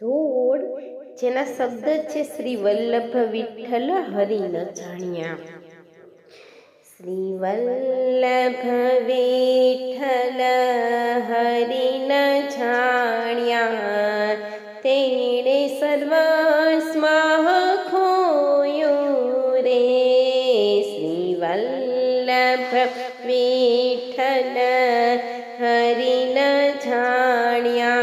ધૂળ, જેના શબ્દ છે શ્રી વલ્લભ વિઠ્ઠલ હરિન જાણ્યા. શ્રી વલ્લભ વિઠ્ઠલ હરિન જાણ્યા. તેણે સર્વસ્મઃ ખોયું રે. શ્રી વલ્લભ વિઠ્ઠલ હરિન જાણ્યા.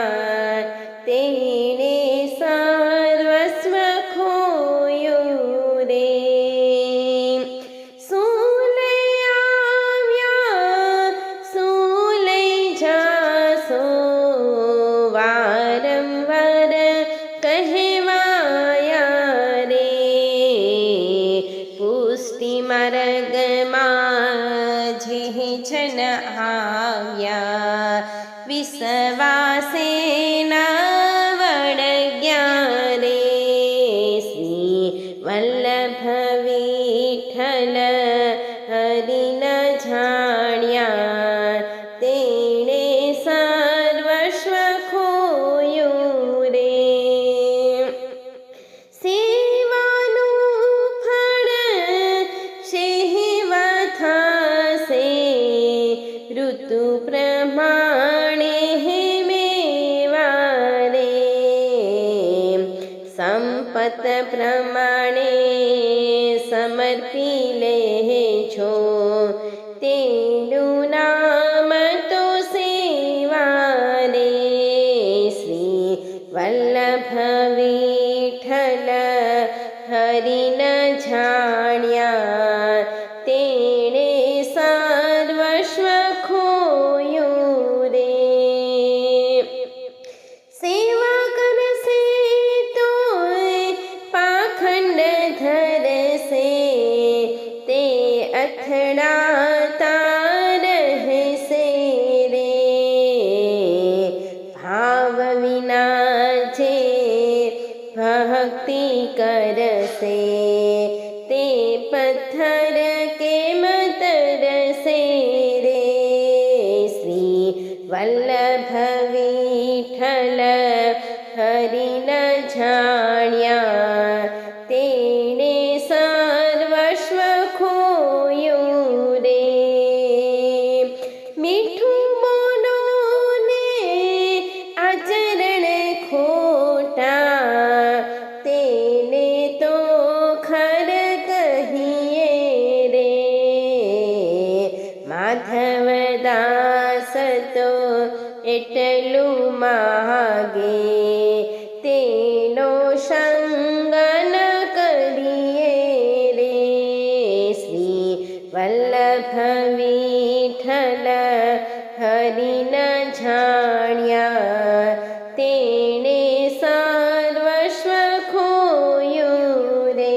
्या विसवा सेना वण ज्ञाने सी वल्लभविठल हरि न સંપત પ્રમાણે સમર્પી લેજો તેનું નામ તો સેવારે શ્રી વલ્લભ વિઠ્ઠલ હરિન જાણ્યા. અથડાતા રહેશે રે ભાવ વિના જે ભક્તિ કરશે તે પથ્થર કેમ તરસે રે શ્રી વલ્લભ વિઠ્ઠલ હરિન માધવદાસ તો એટલું માગે તેનો સંગ ન કરીએ રે શ્રી વલ્લભ વિઠ્ઠલ હરિન જાણ્યા તેણે સર્વસ્વ ખોયું રે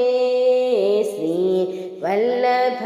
શ્રી વલ્લભ